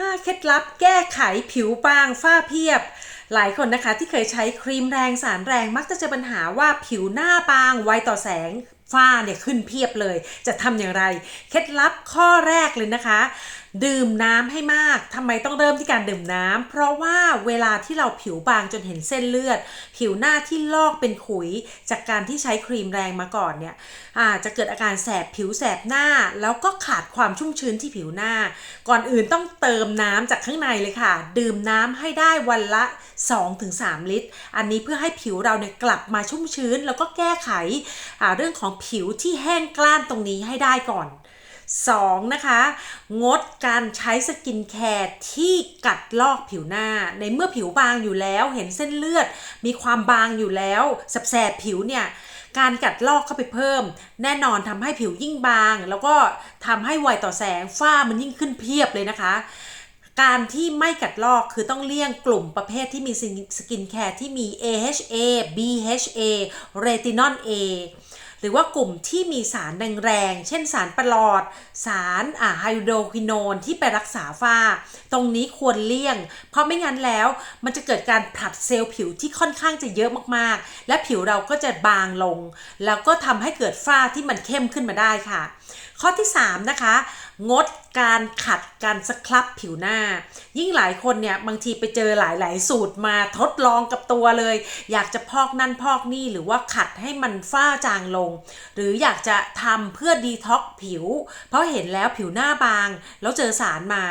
5 เคล็ดลับแก้ไขผิวบางฝ้าเพียบ หลายคนนะคะที่เคยใช้ครีมแรงสารแรงมักจะเจอปัญหาว่าผิวหน้าบางไวต่อแสง ฝ้าเนี่ยขึ้นเพียบเลย จะทำอย่างไร เคล็ดลับข้อแรกเลยนะคะ ดื่มน้ำให้มากทำไมต้องเริ่มที่การดื่มน้ำเพราะว่าเวลาที่เราผิวบางจนเห็นเส้นเลือด ผิวหน้าที่ลอกเป็นขุย จากการที่ใช้ครีมแรงมาก่อนเนี่ยอาจจะเกิดอาการแสบผิวแสบหน้า แล้วก็ขาดความชุ่มชื้นที่ผิวหน้า ก่อนอื่นต้องเติมน้ำจากข้างในเลยค่ะ ดื่มน้ำให้ได้วันละ 2-3 ลิตร อันนี้เพื่อให้ผิวเราเนี่ยกลับมาชุ่มชื้น แล้วก็แก้ไขอ่าเรื่องของผิวที่แห้งกล้านตรงนี้ให้ได้ก่อน 2. นะคะ งดการใช้สกินแคร์ที่กัดลอกผิวหน้า ในเมื่อผิวบางอยู่แล้ว เห็นเส้นเลือด มีความบางอยู่แล้วแสบผิวเนี่ย การกัดลอกเข้าไปเพิ่ม แน่นอนทำให้ผิวยิ่งบาง แล้วก็ทำให้ไวต่อแสงฝ้ามันยิ่งขึ้นเพียบเลยนะคะ การที่ไม่กัดลอกคือต้องเลี่ยงกลุ่มประเภทที่มีสกินแคร์ที่มี AHA BHA เรตินอล A หรือว่ากลุ่มที่มีสารแรงๆ เช่นสารประหลอด สารอ่าไฮโดรควินอนที่ไปรักษาฝ้า ตรงนี้ควรเลี่ยง เพราะไม่งั้นแล้วมันจะเกิดการผลัดเซลล์ผิวที่ค่อนข้างจะเยอะมากๆ และผิวเราก็จะบางลง แล้วก็ทำให้เกิดฝ้าที่มันเข้มขึ้นมาได้ค่ะ ข้อที่ 3 นะคะ งดการขัดการสครับผิวหน้า ยิ่งหลายคนเนี่ยบางทีไปเจอหลาย ๆ สูตรมาทดลองกับตัวเลย อยากจะพอกนั่นพอกนี่หรือว่าขัดให้มันฝ้าจางลง หรืออยากจะทำเพื่อดีท็อกผิว เพราะเห็นแล้วผิวหน้าบาง แล้วเจอสารมา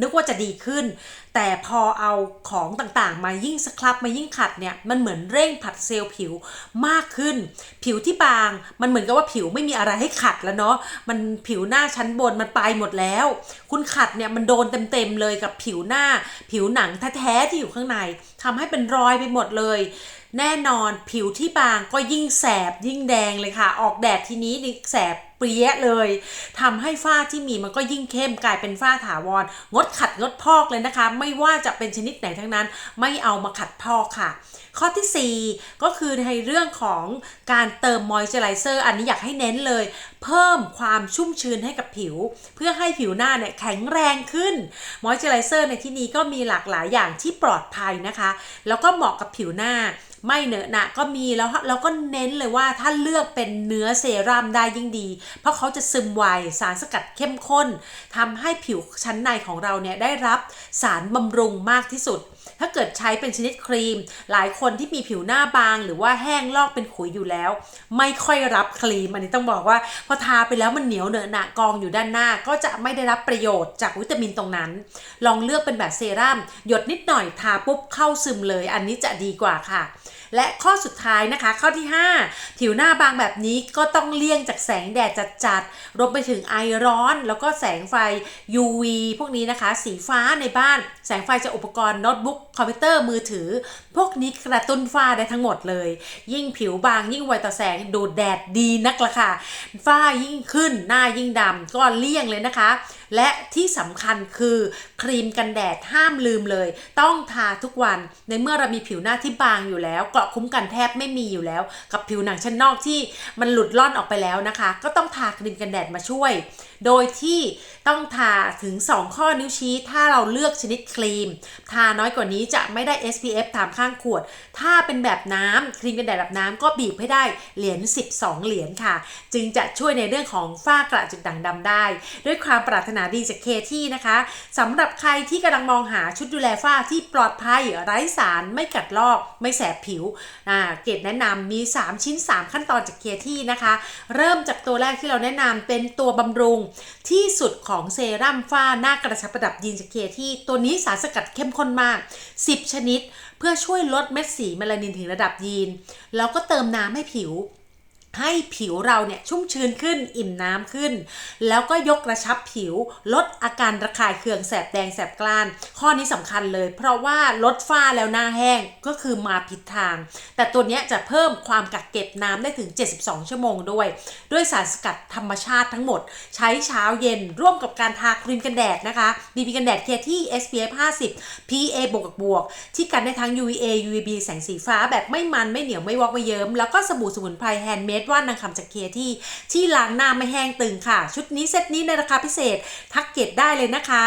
นึกว่าจะดีขึ้น แต่พอเอาของต่าง ๆ มายิ่งสครับมายิ่งขัดเนี่ยมันเหมือนเร่งผัดเซลล์ผิวมากขึ้น ผิวที่บาง มันเหมือนกับว่าผิวไม่มีอะไรให้ขัดแล้วเนาะมันผิวหน้าชั้นบนมันไปหมดแล้วคุณขัดเนี่ยมันโดนเต็มๆเลยกับผิวหน้า ผิวหนังแท้ๆที่อยู่ข้างในทำให้เป็นรอยไปหมดเลย แน่นอนผิวที่บางก็ยิ่งแสบยิ่งแดงเลยค่ะ ออกแดดทีนี้นี่แสบ เปรี้ยเลยทำให้ฝ้าที่มีมันก็ยิ่งเข้มกลายเป็นฝ้าถาวร งดขัดงดพอกเลยนะคะ ไม่ว่าจะเป็นชนิดไหนทั้งนั้น ไม่เอามาขัดพอกค่ะ ข้อที่ 4 ก็คือในเรื่องของการเติมมอยเจอไรเซอร์อันนี้อยากให้เน้นเลย เพิ่มความชุ่มชื้นให้กับผิว เพื่อให้ผิวหน้าเนี่ยแข็งแรงขึ้นมอยเจอไรเซอร์ในที่นี้ก็มีหลากหลายอย่างที่ปลอดภัยนะคะ แล้วก็เหมาะกับผิวหน้า ไม่เนอะหนะก็มีแล้วเราก็เน้นเลยว่าถ้าเลือกเป็นเนื้อเซรั่มได้ยิ่งดี เพราะเขาจะซึมไวสารสกัดเข้มข้นทำให้ผิวชั้นในของเราเนี่ยได้รับสารบำรุงมากที่สุด ถ้าเกิดใช้เป็นชนิดครีม หลายคนที่มีผิวหน้าบาง หรือว่าแห้งลอกเป็นขุยอยู่แล้ว ไม่ค่อยรับครีมอันนี้ต้องบอกว่าพอทาไปแล้วมันเหนียวเนอะหนะกองอยู่ด้านหน้า ก็จะไม่ได้รับประโยชน์จากวิตามินตรงนั้น ลองเลือกเป็นแบบเซรั่มหยดนิดหน่อยทาปุ๊บเข้าซึมเลย อันนี้จะดีกว่าค่ะ และข้อสุดท้ายนะคะ ข้อที่ 5 ผิวหน้าบางแบบนี้ก็ต้องเลี่ยงจากแสงแดดจัดๆรวมไปถึงไอร้อน แล้วก็แสงไฟ UV พวกนี้นะคะ สีฟ้าในบ้าน แสงไฟจากอุปกรณ์โน้ตบุ๊กคอมพิวเตอร์มือถือ พวกนี้กระตุ้นฝ้าได้ทั้งหมดเลย ยิ่งผิวบางยิ่งไวต่อแสงดูดแดดดีนักละค่ะฝ้ายิ่งขึ้นหน้ายิ่งดำก็เลี่ยงเลยนะคะ และที่สำคัญคือครีมกันแดดห้ามลืมเลย ต้องทาทุกวันในเมื่อเรามีผิวหน้าที่บางอยู่แล้ว เกราะคุ้มกันแทบไม่มีอยู่แล้ว กับผิวหนังชั้นนอกที่มันหลุดล่อนออกไปแล้วนะคะ ก็ต้องทาครีมกันแดดมาช่วย โดยที่ต้องทาถึง 2 ข้อนิ้วชี้ ถ้าเราเลือกชนิดครีม ทาน้อยกว่านี้จะไม่ได้ SPF ตามข้างขวด ถ้าเป็นแบบน้ำครีมกันแดดแบบน้ำก็บีบให้ได้เหรียญ 12 เหรียญค่ะ จึงจะช่วยในเรื่องของฝ้ากระจุดด่างดำได้ ด้วยความปรารถนาดีจากเคที่นะคะสำหรับใครที่กำลังมองหาชุดดูแลฝ้าที่ปลอดภัยไร้สารไม่กัดลอกไม่แสบผิวอ่าเกดแนะนำมี 3 ชิ้น 3 ขั้นตอนจากเคที่นะคะ เริ่มจากตัวแรกที่เราแนะนำเป็นตัวบำรุงที่สุดของเซรั่มฝ้าหน้ากระชับประดับยีนจากเคที่ตัวนี้สารสกัดเข้มข้นมาก 10 ชนิด เพื่อช่วยลดเม็ดสีเมลานินถึงระดับยีน แล้วก็เติมน้ำให้ผิว ให้ผิวเราเนี่ยชุ่มชื้นขึ้นอิ่มน้ำขึ้น แล้วก็ยกกระชับผิว ลดอาการระคายเคืองแสบแดงแสบกล้าน ข้อนี้สำคัญเลย เพราะว่าลดฝ้าแล้วหน้าแห้งก็คือมาผิดทาง แต่ตัวนี้จะเพิ่มความกักเก็บน้ำได้ถึง 72 ชั่วโมงด้วย ด้วยสารสกัดธรรมชาติทั้งหมด ใช้เช้าเย็นร่วมกับการทาครีมกันแดดนะคะ BB กันแดดเคที่ SPF 50 PA บวกบบวกที่กันได้ทั้ง UVA UVB แสงสีฟ้าแบบไม่มันไม่เหนียวไม่วอกไม่เยิ้มแล้วก็สบู่สมุนไพรแฮนด์เมดว่านนางคำจากเคที่ที่ล้างหน้าไม่แห้งตึงค่ะ ชุดนี้เซตนี้ในราคาพิเศษทักเก็ตได้เลยนะคะ